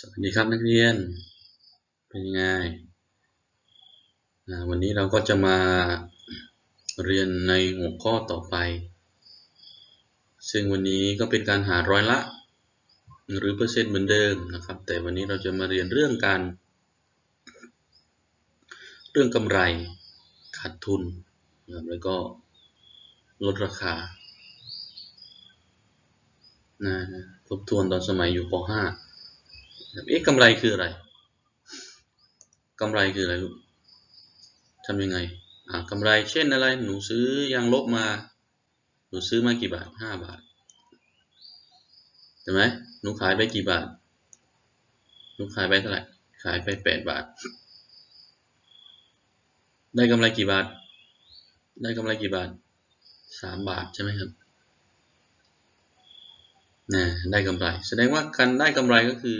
สวัสดีครับนักเรียน เป็นยังไง วันนี้เราก็จะมาเรียนในหัวข้อต่อไป ซึ่งวันนี้ก็เป็นการหาร้อยละ หรือเปอร์เซ็นต์เหมือนเดิมนะครับ แต่วันนี้เราจะมาเรียนเรื่องการ เรื่องกำไรขาดทุนนะครับแล้วก็ลดราคานะทบทวนตอนสมัยอยู่ป .5 เอ๊ะกำไรคืออะไรกำไรคืออะไรลูกทำยังไงอ่ากำไรเช่นอะไร หนูซื้อยางลบมา หนูซื้อมากี่บาทห้าบาทใช่ไหมหนูขายไปกี่บาท หนูขายไปเท่าไหร่ ขายไปแปดบาท ได้กำไรกี่บาท ได้กำไรกี่บาทสามบาทใช่ไหมครับนะได้กำไร แสดงว่าการได้กำไรก็คือ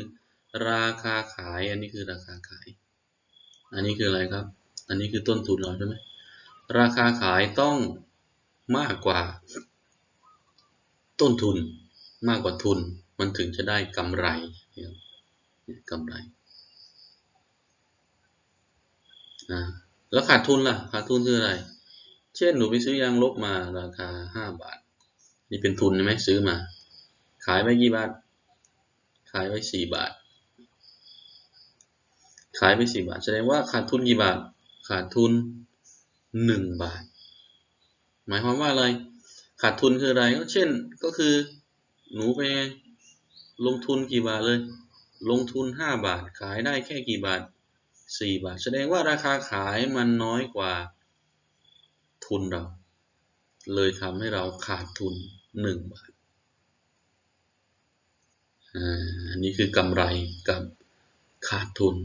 ราคาขาย อันนี้คือราคาขาย อันนี้คืออะไรครับ อันนี้คือต้นทุนเราใช่ไหมราคาขายต้องมากกว่า ต้นทุนมากกว่าทุน มันถึงจะได้กำไรกำไรนะแล้วขาดทุนล่ะ ขาดทุนคืออะไร เช่นหนูไปซื้อยางลบมาราคาห้าบาท นี่เป็นทุนใช่ไหมซื้อมา ขายไปกี่บาท ขายไปสี่บาท ขายไปสี่บาท แสดงว่าขาดทุนกี่บาท ขาดทุนหนึ่งบาท หมายความว่าอะไร ขาดทุนคืออะไร ก็เช่น ก็คือ หนูไปลงทุนกี่บาทเลย ลงทุนห้าบาท ขายได้แค่กี่บาทสี่บาท แสดงว่าราคาขายมันน้อยกว่าทุนเรา เลยทำให้เราขาดทุนหนึ่งบาทอันนี้คือกำไรกับขาดทุน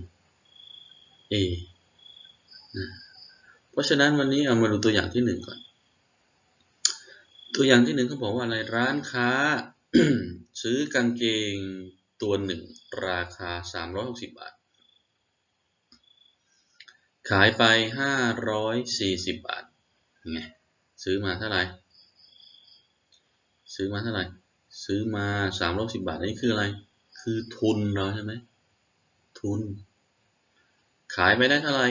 A นะเพราะฉะนั้นวันนี้เอามาดูตัวอย่างที่หนึ่งก่อน ตัวอย่างที่หนึ่งเขาบอกว่าอะไรร้านค้า ซื้อกางเกงตัวหนึ่งราคา 360 บาท ขายไป 540 บาทไงซื้อมาเท่าไหร่ ซื้อมาเท่าไหร่ ซื้อมา310บาทนี่คืออะไร คือทุนเราใช่ไหมทุน ขายไปได้เท่าไหร่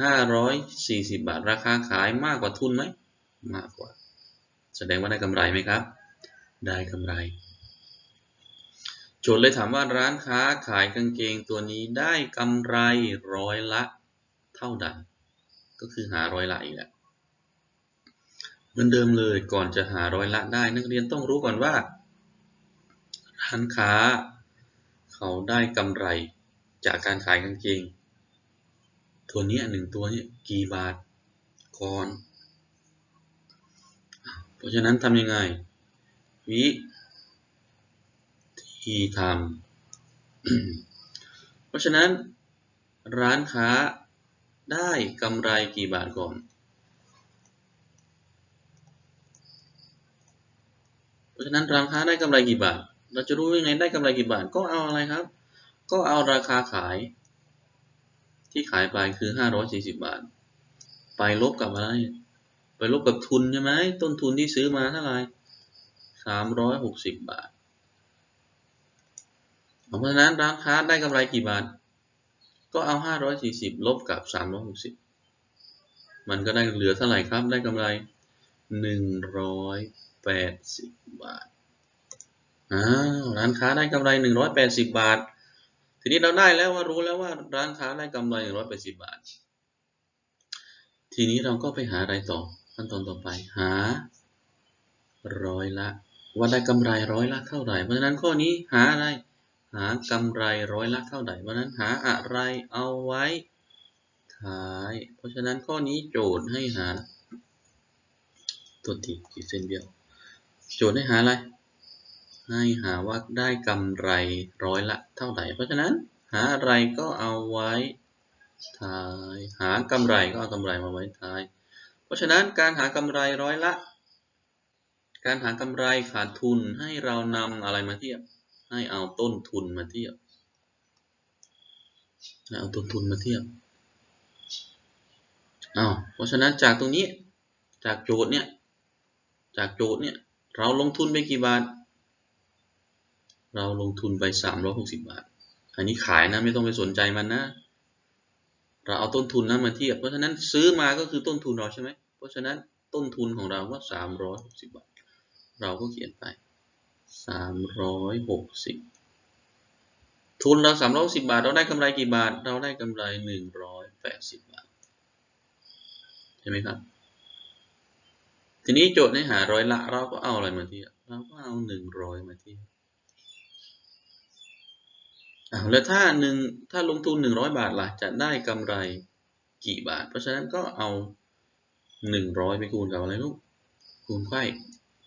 ห้าร้อยสี่สิบบาท ราคาขายมากกว่าทุนไหม มากกว่า แสดงว่าได้กำไรไหมครับ ได้กำไร โจทย์เลยถามว่าร้านค้าขายกางเกงตัวนี้ได้กำไรร้อยละเท่าใด ก็คือหาร้อยละอีกแหละเหมือนเดิมเลยก่อนจะหาร้อยละได้ นักเรียนต้องรู้ก่อนว่า ร้านค้า เขาได้กำไรจากการขายกางเกง ตัวนี้หนึ่งตัวนี้กี่บาทก่อน เพราะฉะนั้นทำยังไง วิธีทำเพราะฉะนั้นร้านค้าได้กำไรกี่บาทก่อนเพราะฉะนั้นร้านค้าได้กำไรกี่บาท เราจะรู้ยังไงได้กำไรกี่บาท ก็เอาอะไรครับ ก็เอาราคาขาย ที่ขายไปคือ540บาท ไปลบกับอะไร ไปลบกับทุนใช่ไหมต้นทุนที่ซื้อมาเท่าไหร่360บาท เพราะฉะนั้นร้านค้าได้กำไรกี่บาท ก็เอา540ลบกับ360มันก็ได้เหลือเท่าไหร่ครับ ได้กำไร180บาท อ้าว ร้านค้าได้กำไร180บาท ทีนี้เราได้แล้วว่ารู้แล้วว่าร้านค้าได้กำไรหนึ่งร้อยแปดสิบบาท ทีนี้เราก็ไปหาอะไรต่อขั้นตอนต่อไปหาร้อยละว่าได้กำไรร้อยละเท่าไหร่ เพราะฉะนั้นข้อนี้หาอะไร หากำไรร้อยละเท่าไหร่ เพราะฉะนั้นหาอะไรเอาไว้ท้าย เพราะฉะนั้นข้อนี้โจทย์ให้หาตัวทีขีดเส้นเดียว โจทย์ให้หาอะไร ให้หาว่าได้กำไรร้อยละเท่าไหร่ เพราะฉะนั้นหาอะไรก็เอาไว้ท้าย หากำไรก็เอากำไรมาไว้ท้าย เพราะฉะนั้นการหากำไรร้อยละ การหากำไรขาดทุนให้เรานำอะไรมาเทียบ ให้เอาต้นทุนมาเทียบเอาต้นทุนมาเทียบเอาเพราะฉะนั้นจากตรงนี้ จากโจทย์เนี่ย จากโจทย์เนี่ย เราลงทุนไปกี่บาท เราลงทุนไป 360 บาท อันนี้ขายนะไม่ต้องไปสนใจมันนะ เราเอาต้นทุนนั้นมาเทียบ เพราะฉะนั้นซื้อมาก็คือต้นทุนเราใช่ไหม เพราะฉะนั้นต้นทุนของเราก็สามร้อยหกสิบบาท เราก็เขียนไปสามร้อยหกสิบทุนเราสามร้อยสิบบาท เราได้กำไรกี่บาท เราได้กำไรหนึ่งร้อยแปดสิบบาท ใช่ไหมครับ ทีนี้โจทย์ให้หาร้อยละเราก็เอาอะไรมาเทียบ เราก็เอาหนึ่งร้อยมาเทียบ อ้าวแล้วถ้าหนึ่งถ้าลงทุนหนึ่งร้อยบาทล่ะจะได้กำไรกี่บาท เพราะฉะนั้นก็เอาหนึ่งร้อยไปคูณกับอะไรลูกคูณไข่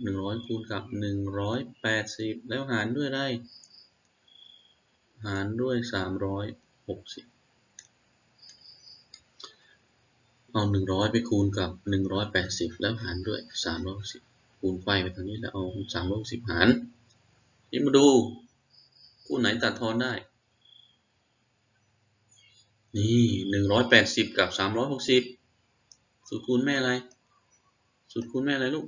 หนึ่งร้อยคูณกับหนึ่งร้อยแปดสิบแล้วหารด้วยได้ หารด้วยสามร้อยหกสิบเอาหนึ่งร้อยไปคูณกับหนึ่งร้อยแปดสิบแล้วหารด้วยสามร้อยสิบคูณไข่ไปทางนี้แล้วเอาสามร้อยสิบหารนี่มาดูคู่ไหนตัดทอนได้ นี่หนึ่งร้อยแปดสิบกับสามร้อยหกสิบสูตรคูณแม่อะไร สูตรคูณแม่อะไรลูก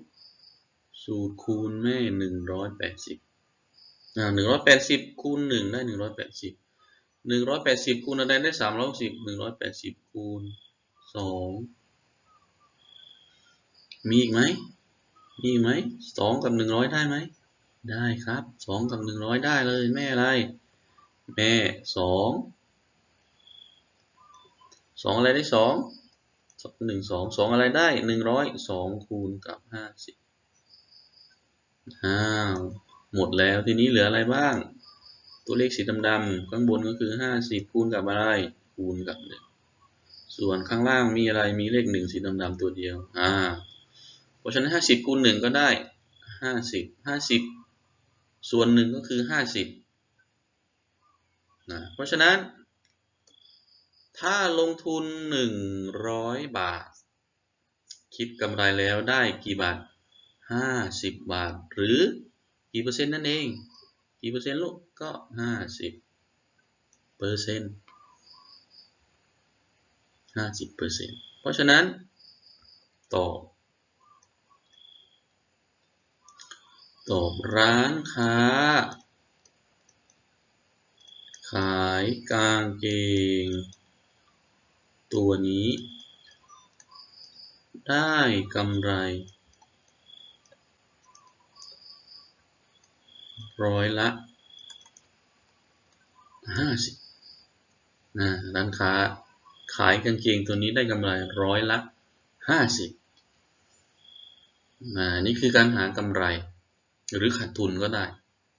สูตรคูณแม่หนึ่งร้อยแปดสิบอ่าหนึ่งร้อยแปดสิบคูณหนึ่งได้หนึ่งร้อยแปดสิบหนึ่งร้อยแปดสิบคูณอะไรได้สามร้อยสิบหนึ่งร้อยแปดสิบคูณสองมีอีกไหมมีอีกไหมสองกับหนึ่งร้อยได้ไหมได้ครับสองกับหนึ่งร้อยได้เลยแม่อะไร แม่สอง สองอะไรได้สองหนึ่งสองสองอะไรได้หนึ่งร้อยสองคูณกับห้าสิบอ้าวหมดแล้วทีนี้เหลืออะไรบ้าง ตัวเลขสีดำๆข้างบนก็คือห้าสิบคูณกับอะไรคูณกับหนึ่งส่วนข้างล่างมีอะไรมีเลขหนึ่งสีดำๆตัวเดียวอ่าเพราะฉะนั้นห้าสิบคูณหนึ่งก็ได้ห้าสิบห้าสิบส่วนหนึ่งก็คือห้าสิบนะเพราะฉะนั้น ถ้าลงทุนหนึ่งร้อยบาท คิดกำไรแล้วได้กี่บาทห้าสิบบาท หรือกี่เปอร์เซ็นต์นั่นเอง กี่เปอร์เซ็นต์ลูก ก็ห้าสิบเปอร์เซ็นต์ห้าสิบเปอร์เซ็นต์เพราะฉะนั้น ตอบ ตอบร้านค้า ขายกางเกง ตัวนี้ ได้กำไรร้อยละห้าสิบนะร้านค้าขายกางเกงตัวนี้ได้กำไรร้อยละห้าสิบนะนี่คือการหากำไร หรือขาดทุนก็ได้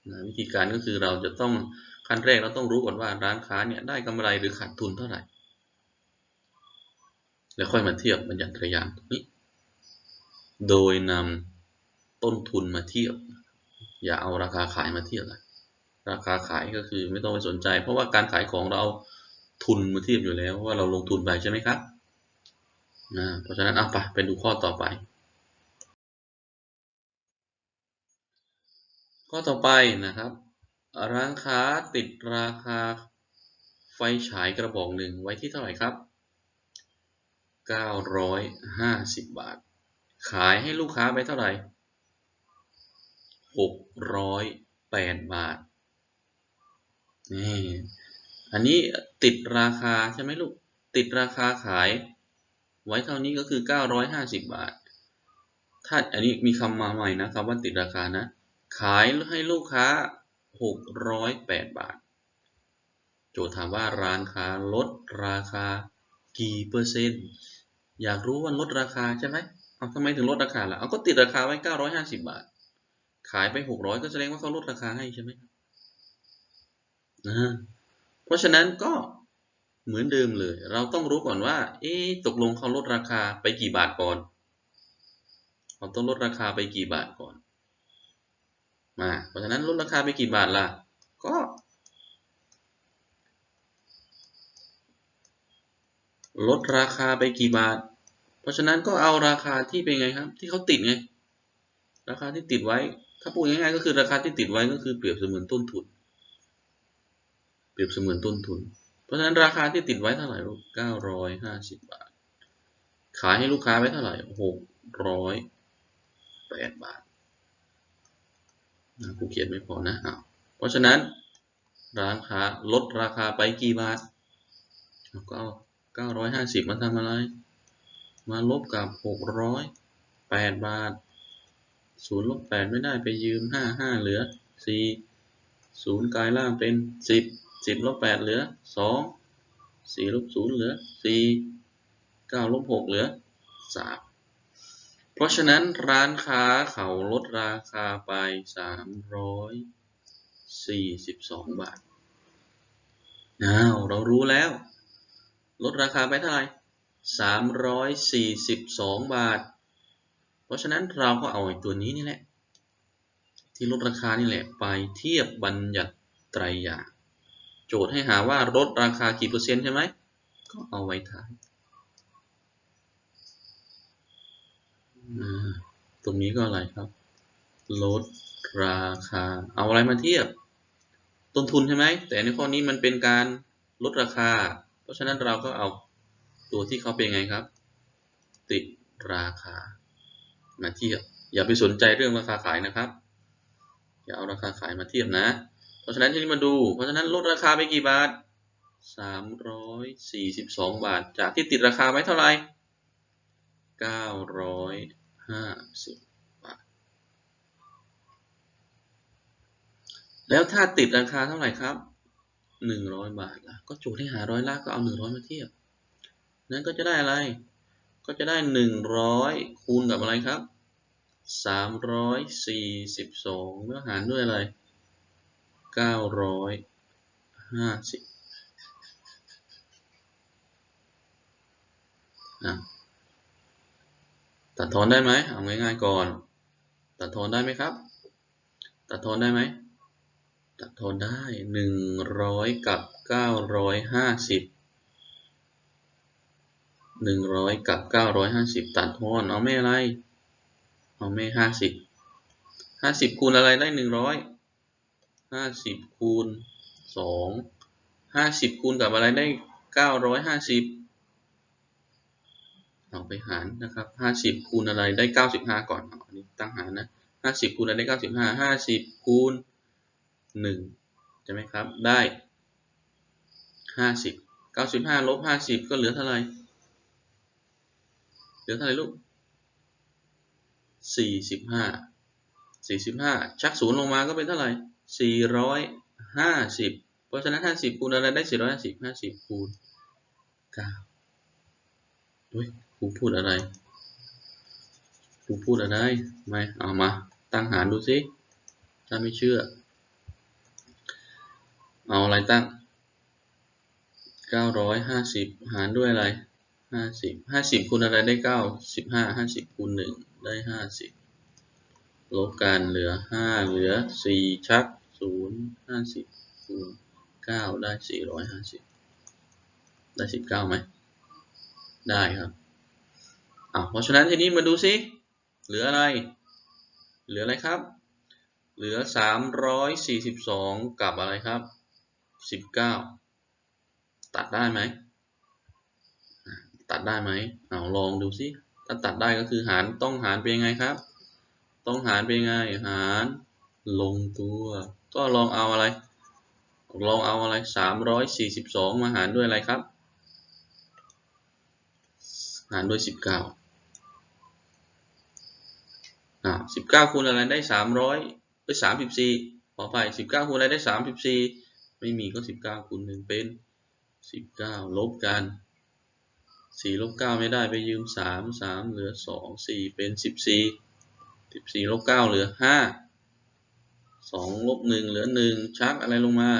นะวิธีการก็คือเราจะต้องขั้นแรกเราต้องรู้ก่อนว่าร้านค้าเนี่ยได้กำไรหรือขาดทุนเท่าไหร่ แล้วค่อยมาเทียบบัญญัติระยางตรงนี้ โดยนำต้นทุนมาเทียบ อย่าเอาราคาขายมาเทียบเลยราคาขายก็คือไม่ต้องไปสนใจ เพราะว่าการขายของเราทุนมาเทียบอยู่แล้วว่าเราลงทุนไปใช่ไหมครับนะเพราะฉะนั้นเอาไปไปดูข้อต่อไป ข้อต่อไปนะครับ ร้านค้าติดราคาไฟฉายกระบอกหนึ่งไว้ที่เท่าไหร่ครับ 950 บาท ขายให้ลูกค้าไปเท่าไหร่ 608 บาท นี่ อันนี้ติดราคาใช่ไหมลูก ติดราคาขาย ไว้เท่านี้ก็คือ 950 บาท ถ้าอันนี้มีคำมาใหม่นะครับว่าติดราคานะ ขายให้ลูกค้า 608 บาท โจทย์ถามว่าร้านค้าลดราคากี่เปอร์เซ็นต์ อยากรู้ว่าลดราคาใช่ไหมเอาทำไมถึงลดราคาล่ะ เอาก็ติดราคาไว้ 950 บาท ขายไป 600 ก็แสดงว่าเขาลดราคาให้ใช่ไหมนะเพราะฉะนั้นก็เหมือนเดิมเลย เราต้องรู้ก่อนว่า เอ๊ตกลงเขาลดราคาไปกี่บาทก่อน เราต้องลดราคาไปกี่บาทก่อน มา เพราะฉะนั้นลดราคาไปกี่บาทล่ะ ก็ลดราคาไปกี่บาท เพราะฉะนั้นก็เอาราคาที่เป็นไงครับ ที่เขาติดไง ราคาที่ติดไว้ ถ้าพูดง่ายๆก็คือราคาที่ติดไว้ก็คือเปรียบเสมือนต้นทุน เปรียบเสมือนต้นทุน เพราะฉะนั้นราคาที่ติดไว้เท่าไหร่ลูกเก้าร้อยห้าสิบบาท ขายให้ลูกค้าไว้เท่าไหร่หกร้อยแปดบาทนะกูเขียนไม่พอนะอ้าวเพราะฉะนั้นร้านค้าลดราคาไปกี่บาทเราก็เอาเก้าร้อยห้าสิบมาทำอะไร มาลบกับหกร้อยแปดบาทศูนย์ลบแปดไม่ได้ไปยืมห้าห้าเหลือสี่ศูนย์กลายล่างเป็นสิบสิบลบแปดเหลือสองสี่ลบศูนย์เหลือสี่เก้าลบหกเหลือสามเพราะฉะนั้นร้านค้าเขาลดราคาไปสามร้อยสี่สิบสองบาทอ้าวเรารู้แล้ว ลดราคาไปเท่าไหร่ สามร้อยสี่สิบสองบาท เพราะฉะนั้นเราก็เอาไอ้ตัวนี้นี่แหละ ที่ลดราคานี่แหละ ไปเทียบบัญญัติไตรยางโจทย์ให้หาว่าลดราคากี่เปอร์เซ็นต์ใช่ไหม ก็เอาไว้ท้ายตรงนี้ก็อะไรครับ ลดราคา เอาอะไรมาเทียบ ต้นทุนใช่ไหม แต่ในข้อนี้มันเป็นการลดราคา เพราะฉะนั้นเราก็เอา ตัวที่เขาเป็นไงครับ ติดราคามาเทียบ อย่าไปสนใจเรื่องราคาขายนะครับ อย่าเอาราคาขายมาเทียบนะ เพราะฉะนั้นที่นี้มาดู เพราะฉะนั้นลดราคาไปกี่บาท 342 บาท จากที่ติดราคาไว้เท่าไหร่950 บาท แล้วถ้าติดราคาเท่าไหร่ครับ 100 บาทล่ะ ก็โจทย์ให้หาร้อยละก็เอา 100 มาเทียบ นั้นก็จะได้อะไร ก็จะได้ 100 คูณกับอะไรครับ 342แล้วหารด้วยอะไร 950นะตัดทอนได้ไหมเอาง่ายๆก่อน ตัดทอนได้ไหมครับ ตัดทอนได้ไหม ตัดทอนได้ 100 กับ 950 100กับ950ตัดทอนเอาไม่อะไรเอาไม่50 50คูณอะไรได้100 50คูณ2 50คูณกับอะไรได้950เอาไปหารนะครับ50คูณอะไรได้95ก่อนอันนี้ตั้งหารนะ50คูณอะไรได้95 50คูณ1ใช่ไหมครับได้50 95ลบ50ก็เหลือเท่าไหร่ ลือเท่าไหร่ลูก 45 45 ชักศูนย์ลงมาก็เป็นเท่าไหร่ 450 เพราะฉะนั้น 50 คูณอะไรได้ 450 50 คูณ9อุ้ยครูพูดอะไรครูพูดอะไร ไม่ เอามา ตั้งหารดูสิ ถ้าไม่เชื่อ เอาอะไรตั้ง 950 หารด้วยอะไร ห้าสิบห้าสิบคูณอะไรได้เก้าสิบห้าห้าสิบคูณหนึ่งได้ห้าสิบลบกันเหลือห้าเหลือสี่ชักศูนย์ห้าสิบคูณเก้าได้สี่ร้อยห้าสิบได้สิบเก้าไหมได้ครับอ่าเพราะฉะนั้นทีนี้มาดูซิเหลืออะไร เหลืออะไรครับ เหลือสามร้อยสี่สิบสองกับอะไรครับสิบเก้าตัดได้ไหม ตัดได้ไหมเอาลองดูซิถ้าตัดได้ก็คือหารต้องหารเป็นยังไงครับ ต้องหารเป็นยังไงหารลงตัว ก็ลองเอาอะไร ลองเอาอะไร 342 มาหารด้วยอะไรครับ หารด้วย 19อ่า19คูณอะไรได้ 300ได้34ขอไป19คูณอะไรได้ 34 ไม่มีก็ 19คูณ1เป็น 19 ลบกัน สี่ลบเก้าไม่ได้ไปยืมสามสามเหลือสองสี่เป็นสิบสี่สิบสี่ลบเก้าเหลือห้าสองลบหนึ่งเหลือหนึ่งชักอะไรลงมา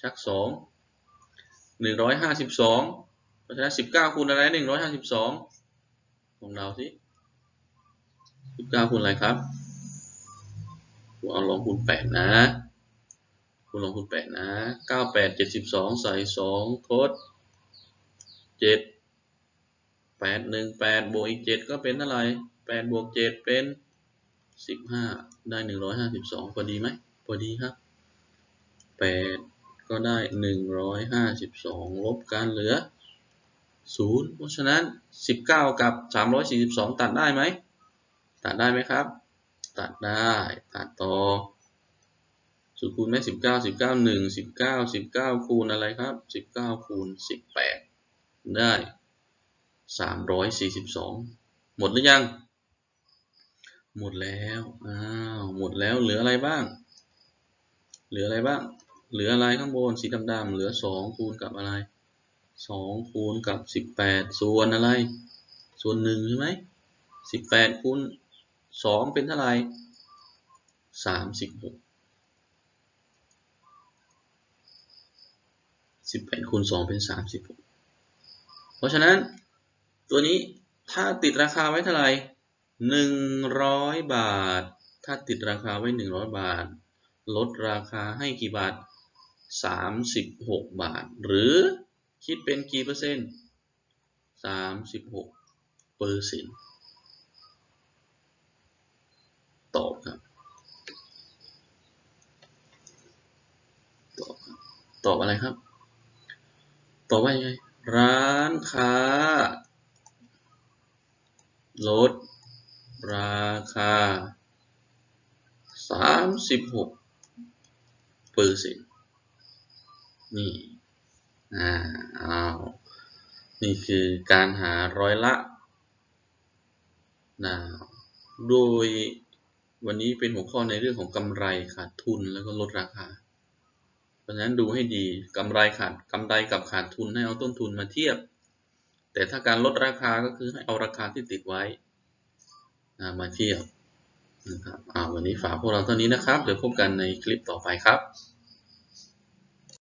ชักสองหนึ่งร้อยห้าสิบสองเพราะฉะนั้นสิบเก้าคูณอะไรหนึ่งร้อยห้าสิบสองของเราสิสิบเก้าคูณอะไรครับคูเอาลองคูณแปดนะคูณลองคูณแปดนะเก้าแปดเจ็ดสิบสองใส่สองทด 7 8 1 8บวกอีก7ก็เป็นเท่าไหร่8บวก7เป็น15ได้152พอดีไหมพอดีครับ8ก็ได้152ลบกันเหลือ0เพราะฉะนั้น19กับ342ตัดได้ไหมตัดได้ไหมครับ ตัดได้ตัดต่อสูตรคูณแม่สิบเก้าสิบเก้าหนึ่งสิบเก้าสิบเก้าคูณอะไรครับสิบเก้าคูณสิบแปด ได้สามร้อยสี่สิบสองหมดหรือยัง หมดแล้ว อ้าว หมดแล้ว เหลืออะไรบ้าง เหลืออะไรบ้าง เหลืออะไรข้างบนสีดำๆ เหลือสองคูณกับอะไรสองคูณกับสิบแปดส่วนอะไร ส่วนหนึ่งใช่ไหมสิบแปดคูณสองเป็นเท่าไหร่สามสิบหกสิบแปดคูณสองเป็นสามสิบหก เพราะฉะนั้นตัวนี้ถ้าติดราคาไว้เท่าไหร่หนึ่งร้อยบาท ถ้าติดราคาไว้หนึ่งร้อยบาท ลดราคาให้กี่บาทสามสิบาท หรือคิดเป็นกี่เปอร์เซ็นต์สามสิบหกเปอร์เซ็นต์ตอบครับ ตอบครับ ตอบอะไรครับ ตอบว่ายังไง ร้านค้า ลด ราคาสามสิบหกเปอร์เซ็นต์นี่อ่าอ้าวนี่คือการหาร้อยละนะโดยวันนี้เป็นหัวข้อในเรื่องของกำไรขาดทุนแล้วก็ลดราคา ราะฉะนั้นดูให้ดีกำไรขาดกำไรกับขาดทุนให้เอาต้นทุนมาเทียบ แต่ถ้าการลดราคาก็คือให้เอาราคาที่ติดไว้มาเทียบนะครับวันนี้ฝากพวกเราเท่านี้นะครับ เดี๋ยวพบกันในคลิปต่อไปครับ